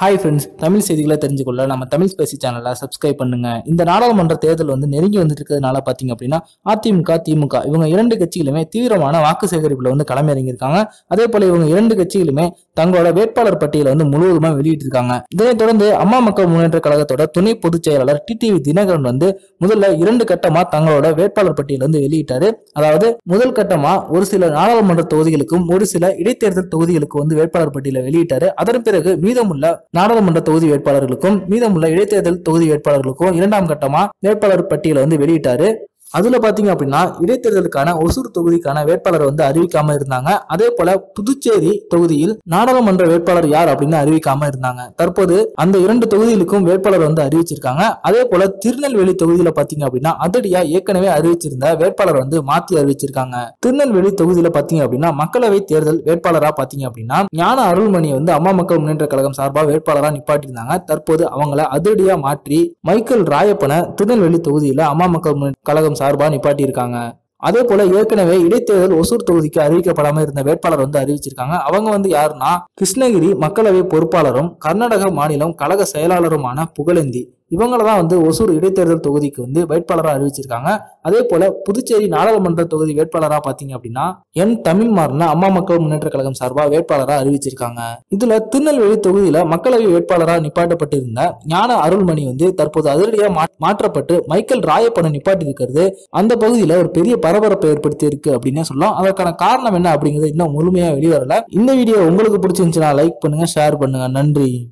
Hi friends Tamil செய்திகளை தெரிஞ்சுக்கொள்ள நம்ம Tamil Spacey சேனலை சப்ஸ்கிரைப் பண்ணுங்க. இந்த நாடாளுமன்ற தேர்தல் வந்து நெருங்கி வந்துட்டு இருக்கிறதுனால பார்த்தீங்க அப்படின்னா அதிமுக திமுக இவங்க இரண்டு கட்சிகளுமே தீவிரமான வாக்கு சேகரிப்புல வந்து களமிறங்கியிருக்காங்க. அதே போல இவங்க இரண்டு கட்சிகளுமே தங்களோட வேட்பாளர் பட்டியலை வந்து முழுவதுமா வெளியிட்டிருக்காங்க. இதனைத் தொடர்ந்து அம்மா மக்கள் முன்னேற்ற கழகத்தோட துணை பொதுச் செயலாளர் டிடிவி தினகரன் வந்து முதல்ல இரண்டு கட்டமா தங்களோட வேட்பாளர் பட்டியலை வந்து வெளியிட்டாரு. அதாவது முதல் கட்டமா ஒரு சில நாடாளுமன்ற தொகுதிகளுக்கும் ஒரு சில இடைத்தேர்தல் தொகுதிகளுக்கும் வந்து வேட்பாளர் பட்டியலை வெளியிட்டாரு. அதன் பிறகு மீதமுள்ள நாடாளுமன்ற தொகுதி வேட்பாளர்களுக்கும் மீதமுள்ள இடைத்தேர்தல் தொகுதி வேட்பாளர்களுக்கும் இரண்டாம் கட்டமா வேட்பாளர் பட்டியலை வந்து வெளியிட்டாரு. அதுல பாத்தீங்க அப்படின்னா இடைத்தேர்தலுக்கான ஒசூர் தொகுதிக்கான வேட்பாளர் வந்து அறிவிக்காம இருந்தாங்க. அதே போல புதுச்சேரி தொகுதியில் நாடாளுமன்ற வேட்பாளர் யார் அப்படின்னு அறிவிக்காம இருந்தாங்க. தற்போது அந்த இரண்டு தொகுதிகளுக்கும் வேட்பாளர் வந்து அறிவிச்சிருக்காங்க. அதே போல திருநெல்வேலி தொகுதியில பாத்தீங்க அப்படின்னா அதிரடியா ஏற்கனவே அறிவிச்சிருந்த வேட்பாளர் வந்து மாத்தி அறிவிச்சிருக்காங்க. திருநெல்வேலி தொகுதியில பாத்தீங்க அப்படின்னா மக்களவை தேர்தல் வேட்பாளரா பாத்தீங்க அப்படின்னா ஞான அருள்மணி வந்து அம்மா மக்கள் முன்னேற்ற கழகம் சார்பாக வேட்பாளரா நிப்பாட்டியிருந்தாங்க. தற்போது அவங்கள அதிரடியா மாற்றி மைக்கேல் ராயப்பனை திருநெல்வேலி தொகுதியில அம்மா மக்கள் முன்னேற்ற கழகம் சார்பா நிப்பாட்டியிருக்காங்க. அதே போல ஏற்கனவே இடைத்தேர்தல் ஒசூர் தொகுதிக்கு அறிவிக்கப்படாம இருந்த வேட்பாளர் வந்து அறிவிச்சிருக்காங்க. அவங்க வந்து யாருன்னா கிருஷ்ணகிரி மக்களவை பொறுப்பாளரும் கர்நாடக மாநிலம் கழக செயலாளருமான புகழேந்தி. இவங்கள தான் வந்து ஒசூர் இடைத்தேர்தல் தொகுதிக்கு வந்து வேட்பாளராக அறிவிச்சிருக்காங்க. அதே போல புதுச்சேரி நாடாளுமன்ற தொகுதி வேட்பாளராக பார்த்தீங்க அப்படின்னா என் தமிழ்மாறன அம்மா மக்கள் முன்னேற்ற கழகம் சார்பாக வேட்பாளராக அறிவிச்சிருக்காங்க. இதுல திருநெல்வேலி தொகுதியில மக்களவை வேட்பாளராக நிப்பாட்டப்பட்டிருந்த ஞான அருள்மணி வந்து தற்போது அதிரடியாக மா- மாற்றப்பட்டு மைக்கேல் ராயப்பனை நிப்பாட்டி இருக்கிறது அந்த பகுதியில ஒரு பெரிய பரபரப்பை ஏற்படுத்தி இருக்கு அப்படின்னே சொல்லலாம். அதற்கான காரணம் என்ன அப்படிங்கிறது இன்னும் முழுமையா வெளிவரல. இந்த வீடியோ உங்களுக்கு பிடிச்சிருந்துச்சுன்னா லைக் பண்ணுங்க ஷேர் பண்ணுங்க. நன்றி.